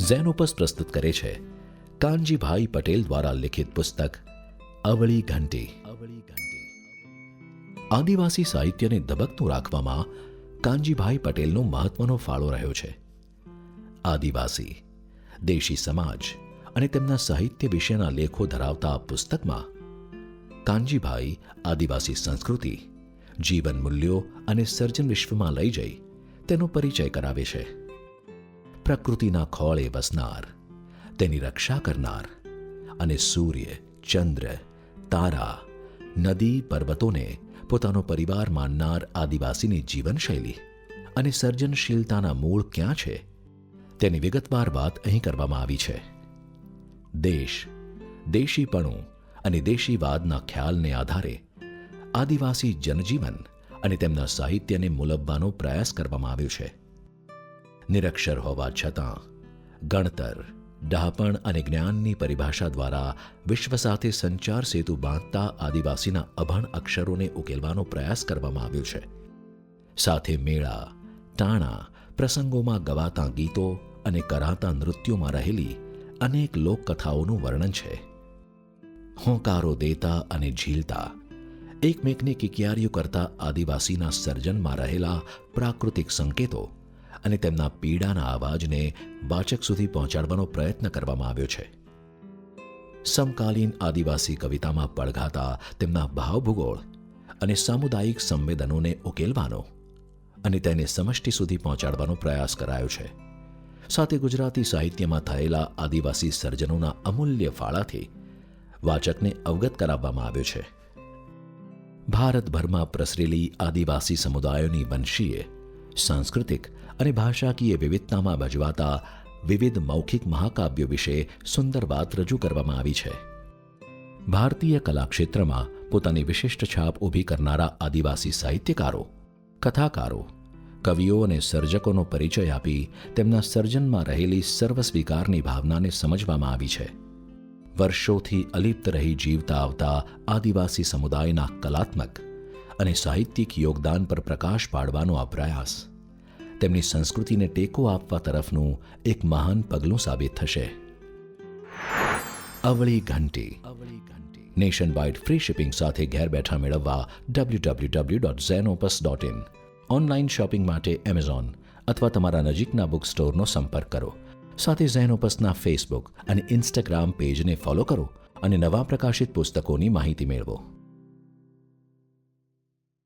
Xenopus પ્રસ્તુત કરે છે. કાનજીભાઈ પટેલ દ્વારા લિખિત પુસ્તક, અવળી ઘંટી. અવળી ઘંટી આદિવાસી સાહિત્યને ધબકતું રાખવામાં કાનજીભાઈ પટેલનો મહત્વનો ફાળો રહ્યો છે. આદિવાસી, દેશી સમાજ અને તેમના સાહિત્ય વિશેના લેખો ધરાવતા આ પુસ્તકમાં કાનજીભાઈ આદિવાસી સંસ્કૃતિ, જીવન મૂલ્યો અને સર્જન વિશ્વમાં લઈ જઈ તેનો પરિચય કરાવે છે. પ્રકૃતિના ખોળે વસનાર, તેની રક્ષા કરનાર અને સૂર્ય, ચંદ્ર, તારા, નદી, પર્વતોને પોતાનો પરિવાર માનનાર આદિવાસીની જીવનશૈલી અને સર્જનશીલતાના મૂળ ક્યાં છે, તેની વિગતવાર વાત અહીં કરવામાં આવી છે. દેશ, દેશીપણું અને દેશીવાદના ખ્યાલને આધારે આદિવાસી જનજીવન અને તેમના સાહિત્યને મૂલવવાનો પ્રયાસ કરવામાં આવ્યો છે. નિરક્ષર હોવા છતાં, ગણતર, ડહાપણ અને જ્ઞાનની પરિભાષા દ્વારા વિશ્વ સાથે સંચાર સેતુ બાંધતા આદિવાસીના અભણ અક્ષરોને ઉકેલવાનો પ્રયાસ કરવામાં આવ્યો છે. સાથે મેળા ટાણા પ્રસંગોમાં ગવાતા ગીતો અને કરાતા નૃત્યોમાં રહેલી અનેક લોકકથાઓનું વર્ણન છે. હોંકારો દેતા અને ઝીલતા, એકમેકને કિકિયારીઓ કરતા આદિવાસીના સર્જનમાં રહેલા પ્રાકૃતિક સંકેતો અને તેમના પીડાના અવાજને વાચક સુધી પહોંચાડવાનો પ્રયત્ન કરવામાં આવ્યો છે. સમકાલીન આદિવાસી કવિતામાં પડઘાતા તેમના ભાવભૂગોળ અને સામુદાયિક સંવેદનોને ઉકેલવાનો અને તેને સમષ્ટિ સુધી પહોંચાડવાનો પ્રયાસ કરાયો છે. સાથે ગુજરાતી સાહિત્યમાં થયેલા આદિવાસી સર્જનોના અમૂલ્ય ફાળાથી વાચકને અવગત કરાવવામાં આવ્યો છે. ભારતભરમાં પ્રસરેલી આદિવાસી સમુદાયોની વંશીય સાંસ્કૃતિક અને ભાષાકીય વિવિધતામાં ભજવાતા વિવિધ મૌખિક મહાકાવ્યો વિશે સુંદર વાત રજૂ કરવામાં આવી છે. ભારતીય કલાક્ષેત્રમાં પોતાની વિશિષ્ટ છાપ ઊભી કરનારા આદિવાસી સાહિત્યકારો, કથાકારો, કવિઓ અને સર્જકોનો પરિચય આપી તેમના સર્જનમાં રહેલી સર્વસ્વીકારની ભાવનાને સમજવામાં આવી છે. વર્ષોથી અલિપ્ત રહી જીવતા આવતા આદિવાસી સમુદાયના કલાત્મક અને સાહિત્યિક યોગદાન પર પ્રકાશ પાડવાનો આ પ્રયાસ તેમની સંસ્કૃતિને ટેકો આપવા તરફનું એક મહાન પગલું સાબિત થશે. અવળી ઘંટી. નેશન વાઇડ ફ્રી શિપિંગ સાથે ઘેર બેઠા મેળવવા W W W dot Xenopus dot in online shopping માટે એમેઝોન અથવા તમારા નજીકના બુક સ્ટોરનો સંપર્ક કરો. સાથે ઝેનોપસના ફેસબુક અને ઇન્સ્ટાગ્રામ પેજને ફોલો કરો અને નવા પ્રકાશિત પુસ્તકોની માહિતી મેળવો.